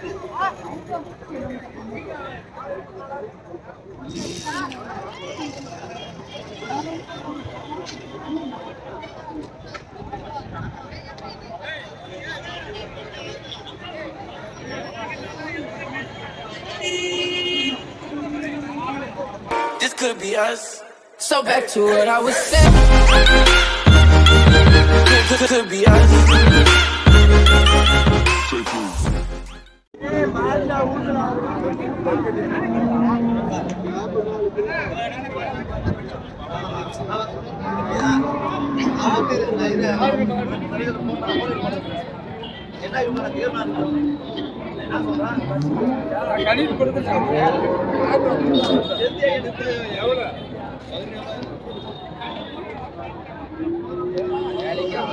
This could be us. So back to what I was saying. Could, could, could be us. என்ன இவங்க தீர்மானம் என்ன சொல்றான். கணிப்பு கொடுத்து எவ்வளவு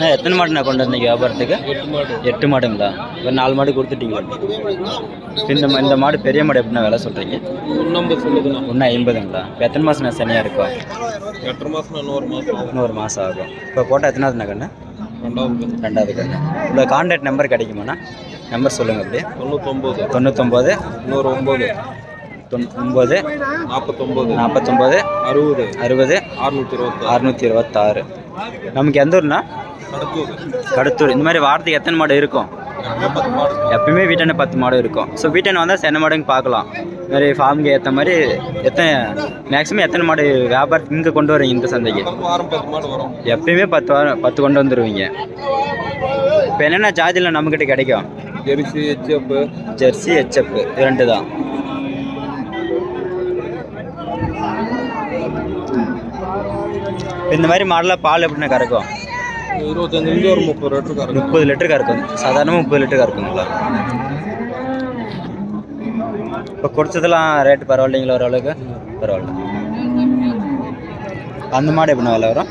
அண்ணா எத்தனை மாடுண்ணா கொண்டு வந்தீங்க வியாபாரத்துக்கு? எட்டு மாடுங்களா? இப்போ நாலு மாடு கொடுத்துட்டீங்களா. இந்த இந்த மாடு பெரிய மாடு எப்படின்னா விலை சொல்கிறீங்க ஒன்று ஐம்பதுங்களா? இப்போ எத்தனை மாதம் சனியாக இருக்கும் எட்டரை மாதம் இன்னொரு மாதம் இன்னொரு மாதம் ஆகும். இப்போ போட்டால் எத்தனாவதுண்ணா கண்ணு? ரெண்டாவது ரெண்டாவது கண்ணு. உங்களோட கான்டாக்ட் நம்பர் கிடைக்குமாண்ணா? நம்பர் சொல்லுங்கள் அப்படியே. தொண்ணூத்தொம்பது. தொண்ணூத்தொம்பது. இன்னொரு ஒம்பது. தொண்ணூத்தொம்பது நாற்பத்தொம்பது நாற்பத்தொம்பது அறுபது. அறுபது. அறுநூற்றி இருபத்தி அறுநூற்றி இருபத்தாறு. நமக்கு எந்த ஊர்னா கடத்தூர். இந்த மாதிரி வாரத்துக்கு எத்தனை மாடு இருக்கும்? எப்பயுமே வீட்டான பத்து மாடு இருக்கும். ஸோ வீட்டான வந்தால் சென்னை மாடுங்க பார்க்கலாம். இந்த மாதிரி ஃபார்முக்கு ஏற்ற மாதிரி எத்தனை மேக்ஸிமம் எத்தனை மாடு வியாபாரத்துக்கு இங்கே கொண்டு வரீங்க இந்த சந்தைக்கு? எப்பயுமே பத்து வாரம் பத்து கொண்டு வந்துடுவீங்க இப்போ என்னென்ன சார்ஜில் நம்மக்கிட்ட கிடைக்கும்? ஜெரிசி ஹெச்எப்பு ஜெர்சி ஹெச்எப் ரெண்டு தான். இந்த மாதிரி மாடலாக பால் எப்படின்னா கறக்கும்? இருபத்தஞ்சிலேருந்து ஒரு முப்பது லிட்டர் கறக்கும். முப்பது லிட்டர் கறக்கும். சாதாரணமாக முப்பது லிட்டர் கறக்குங்களா? இப்போ கொடுத்ததெல்லாம் ரேட்டு பரவாயில்லைங்களா ஓரளவுக்கு பரவாயில்ல. அந்த மாடு எப்படின்னா விலை வரும்?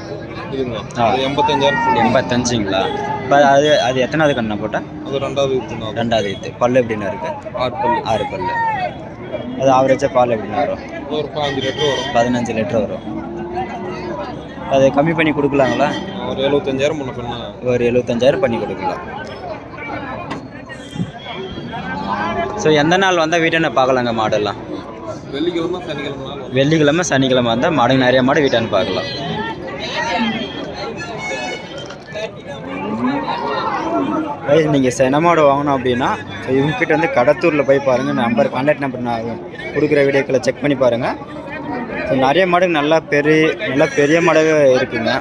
எண்பத்தஞ்சாயிரம் எண்பத்தஞ்சுங்களா? இப்போ அது அது எத்தனாவது கண்ணா போட்டால் அது ரெண்டாவது வித்துனா ரெண்டாவது இது பல்லு எப்படின்னா இருக்கு? ஆறு பல்லு. ஆறு பல்லு. அது ஆவரேஜாக பால் எப்படின்னா வரும்? ஒரு பாஞ்சு லிட்டர் வரும். பதினஞ்சு லிட்டர் வரும். அது கம்மி பண்ணி கொடுக்கலாங்களா? ஒரு எழுபத்தஞ்சாயிரம் முன்ன பின்ன. ஒரு எழுபத்தஞ்சாயிரம் பண்ணி கொடுக்கலாம். ஸோ எந்த நாள் வந்தால் வீட்டான பார்க்கலாங்க மாடெல்லாம்? வெள்ளிக்கிழமை சனிக்கிழமை வெள்ளிக்கிழமை சனிக்கிழமை வந்தால் மாடுங்க நிறைய மாடு வீட்டான பார்க்கலாம். நீங்கள் சென மாடு வாங்கணும் அப்படின்னா ஸோ இவங்ககிட்ட வந்து கடத்தூரில் போய் பாருங்கள் நம்பர் கான்டாக்ட் நம்பர் நான் கொடுக்குற வீடியோக்களை செக் பண்ணி பாருங்கள் ஸோ நிறைய மாடு நல்லா பெரிய நல்லா பெரிய மாடாகவே இருக்குங்க.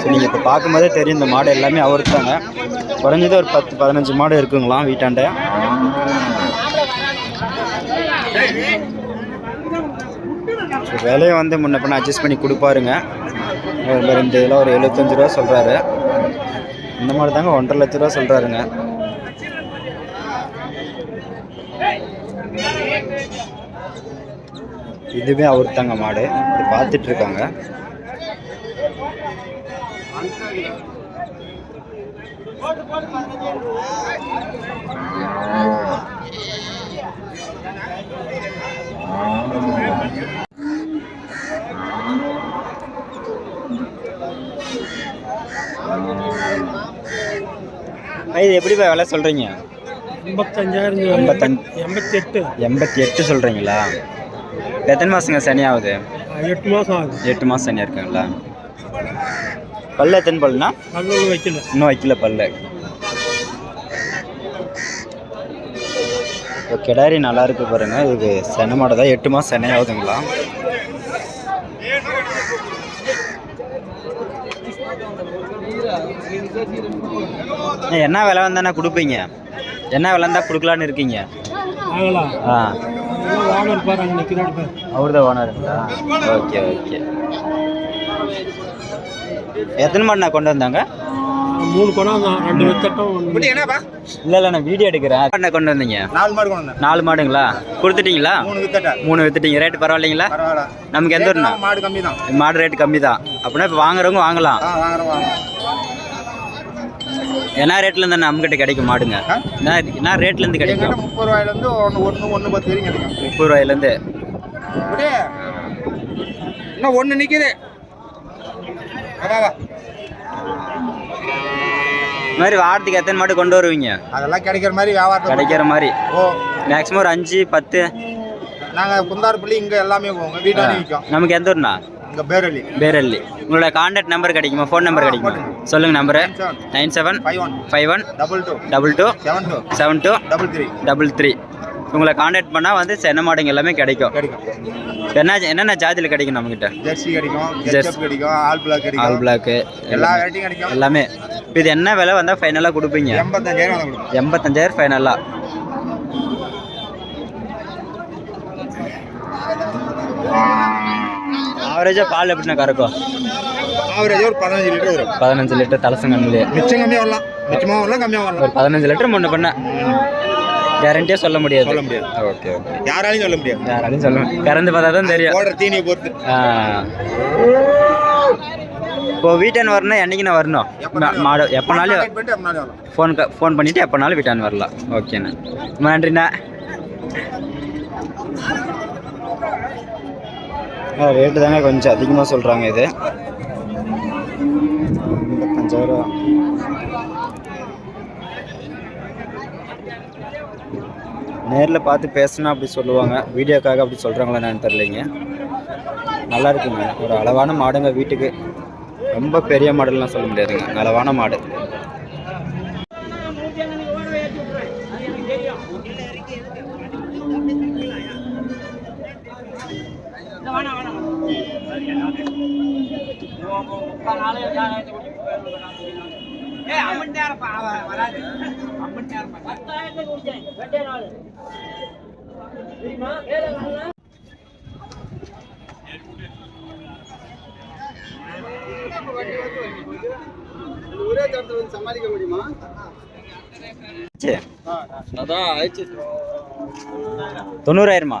ஸோ நீங்கள் இப்போ பார்க்கும்போதே தெரியும் இந்த மாடு எல்லாமே அவருக்கு தாங்க குறைஞ்சது ஒரு பத்து பதினஞ்சு மாடு இருக்குங்களாம் வீட்டாண்ட. விலையை வந்து முன்ன பின்ன அட்ஜஸ்ட் பண்ணி கொடுப்பாருங்க. ரெண்டு இதெல்லாம் ஒரு எழுபத்தஞ்சு ரூபா சொல்கிறாரு இந்த மாதிரி தாங்க ஒன்றரை லட்ச ரூபா சொல்கிறாருங்க இதுவே அவர் தாங்க மாடு. இது பார்த்துட்டு இருக்காங்க இது எப்படி விலை சொல்கிறீங்க எண்பத்தஞ்சாயிரம் எண்பத்தஞ்சு எண்பத்தெட்டு. எண்பத்தி எட்டு சொல்கிறீங்களா எத்தனை மாதங்க சனி ஆகுது எட்டு மாதம் ஆகுது. எட்டு மாதம் சனியாக இருக்குங்களா? பல்லு எத்தனை பல்லுனா கல்லூரி வைக்கல. இன்னும் வைக்கல பல்லு. இப்போ கிடாரி நல்லா இருக்கு பாருங்க. இதுக்கு சென மாடு தான். எட்டு மாதம் செனை ஆகுதுங்களா? என்ன விலை வந்தாண்ணா கொடுப்பீங்க? என்ன விலை இருந்தால் கொடுக்கலான்னு இருக்கீங்க? ஆ. வாங்கல் பாரு அங்கே நிற்கிறாரு பாரு அவர் தான் ஓனருங்களா ஓகே ஓகே. எத்தனை மாடுண்ணா கொண்டு வந்தாங்க? மூணு குணம் தான் ரெண்டு வெத்தட்டம் இல்லை இல்லை நான் வீடியோ எடுக்கிறேன். என்ன கொண்டு வந்தீங்க? நாலு மாடு கொண்டு வந்தேன். நாலு மாடுங்களா? கொடுத்துட்டீங்களா? மூணு வித்தட்டா மூணு வித்துட்டீங்க. ரேட்டு பரவாயில்லைங்களா? பரவாயில்ல. நமக்கு எந்த ஊர்ண்ணா? மாடு கம்மி தான் மாடு கம்மி தான் அப்படின்னா இப்போ வாங்குறவங்க வாங்கலாம். என்ன ரேட்ல இருந்து நம்மகிட்ட கிடைக்கும் மாடுங்க? என்ன என்ன ரேட்ல இருந்து எங்கிட்ட கிடைக்கும் முப்பது ரூபாயிலேருந்து ஒன்று ஒன்று ஒன்று பத்து வரைக்கும் கிடைக்கும். முப்பது ரூபாயிலேருந்து. இன்னும் ஒன்று நிற்கிது இந்த மாதிரி வாரத்துக்கு எத்தனை மாடு கொண்டு வருவீங்க? அதெல்லாம் கிடைக்கிற மாதிரி வியாபாரத்தை கிடைக்கிற மாதிரி. ஓ. மேக்ஸிமம் ஒரு அஞ்சு பத்து. நாங்கள் குந்தாரப்பள்ளி இங்கே எல்லாமே வீட்டாண்டி விற்கும். நமக்கு எந்த ஊர்ண்ணா? இங்கே பேரளி பேரல்லி உங்களோட கான்டாக்ட் நம்பர் கிடைக்குமா? ஃபோன் நம்பர் கிடைக்குமா? சொல்லுங்க number nine seven five one five one double two double two seven two seven two double three double three உங்களை கான்டாக்ட் பண்ணால் வந்து சென்ன மாடுங்க எல்லாமே கிடைக்கும். என்ன என்னென்ன ஜாதியில் கிடைக்கும் நம்மக்கிட்ட ஜெர்சி கிடைக்கும். ஜெர்சி கிடைக்கும் ஆல் பிளாக் ஆல் கிடைக்கும் பிளாக்கு எல்லா வெரைட்டியும் கிடைக்கும். எல்லாமே. இது என்ன விலை வந்தால் ஃபைனலாக கொடுப்பீங்க? எண்பத்தஞ்சாயிரம் எண்பத்தஞ்சாயிரம் ஃபைனலாக ஆவரேஜாக பால் எப்படிண்ணா கறக்கும்? ஆவரேஜ் ஒரு பதினஞ்சு லிட்டர் வரும். பதினஞ்சு லிட்டர் தலசங்கன்லேயே மிச்சம் கம்மியாக வரலாம். மிச்சமாக வரலாம் கம்மியாக வரலாம். ஒரு பதினஞ்சு லிட்டர் முன்ன பண்ண கேரண்டியாக சொல்ல முடியாது. சொல்ல முடியாது. Okay okay. யாராலையும் சொல்ல முடியாது. யாராலையும் சொல்ல கறந்து பார்த்தா தான் தெரியும். போடுற தீனியை பொறுத்து. ஆ. இப்போ வீட்டன் வரணும்? என்னைக்கு நான் வரணும் மாடு எப்போனாலும் ஃபோன் ஃபோன் பண்ணிவிட்டு எப்போனாலும் வீட்டான் வரலாம். ஓகேண்ணா. ரொம்ப நன்றிண்ணா. ரேட்டு தானே கொஞ்சம் அதிகமாக சொல்கிறாங்க இது. பஞ்சாயிரம் நேரில் பார்த்து பேசுனா அப்படி சொல்லுவாங்க. வீடியோக்காக அப்படி சொல்கிறாங்களா என்னன்னு தெரிலிங்க நல்லா இருக்குங்க. ஒரு அளவான மாடுங்க வீட்டுக்கு. ரொம்ப பெரிய மாடுலாம் சொல்ல முடியாதுங்க. அளவான மாடு. சரி அதான் ஆயிடுச்சு? தொண்ணூறாயிரமா?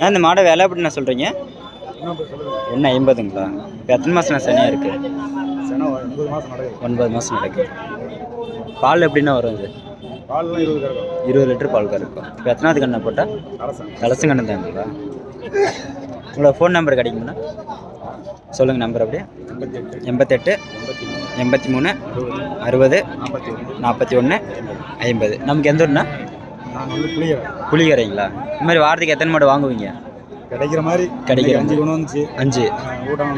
நான் இந்த மாடை விலை எப்படிண்ணா சொல்கிறீங்க ஒன்று ஐம்பதுங்களா? இப்போ எத்தனை மாதம் சனியாக இருக்குது ஒன்பது மாதம் நடக்குது. பால் எப்படிண்ணா வரும் இது? பால்லாம் இருபது லிட்டர் பால் கறக்கும். இப்போ எத்தனாவது கண்ணை போட்டால் கலசம் கண்ணு தாங்களா உங்களோட ஃபோன் நம்பர் கிடைக்குங்களா? சொல்லுங்கள் நம்பர் அப்படியே. எண்பத்தெட்டு. எண்பத்தி மூணு. அறுபது. நாற்பத்தி ஒன்று. நாற்பத்தி ஒன்று. ஐம்பது. நமக்கு எந்த ஊர்ண்ணா? நான் வந்து புளியறேன் புளிகரைங்களா? இந்த மாதிரி வாரத்துக்கு எத்தனை மாடு வாங்குவீங்க? கிடைக்கிற மாதிரி கிடைக்கிற அஞ்சு குணம் வந்துச்சு. அஞ்சு. ஊட்டம்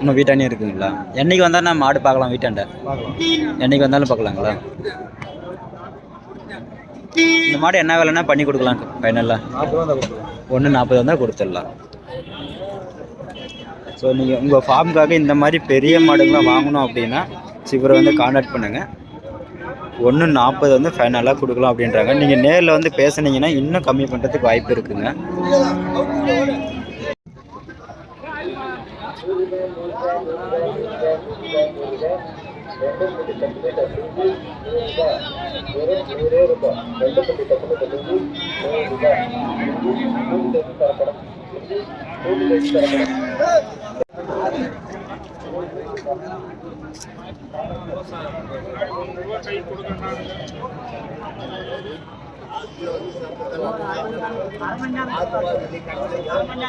இன்னும் வீட்டானே இருக்குங்களா? என்னைக்கு வந்தால் நான் மாடு பார்க்கலாம் வீட்டாண்ட. என்னைக்கு வந்தாலும் பார்க்கலாங்களா? இந்த மாடு என்ன வேலைன்னா பண்ணி கொடுக்கலாம் ஃபைனலாக கொடுத்துருவோம் ஒன்று நாற்பது வந்தால் கொடுத்துடலாம். ஸோ நீங்கள் உங்கள் ஃபார்முக்காக இந்த மாதிரி பெரிய மாடுங்களாம் வாங்கணும் அப்படின்னா ஸோ இவரை வந்து காண்டாக்ட் பண்ணுங்கள் ஒன்று நாற்பது வந்து ஃபைனலாக கொடுக்கலாம் அப்படின்றாங்க. நீங்கள் நேரில் வந்து பேசுனீங்கன்னா இன்னும் கம்மி பண்ணுறதுக்கு வாய்ப்பு இருக்குங்க. ఆరు మంది ఆరు మంది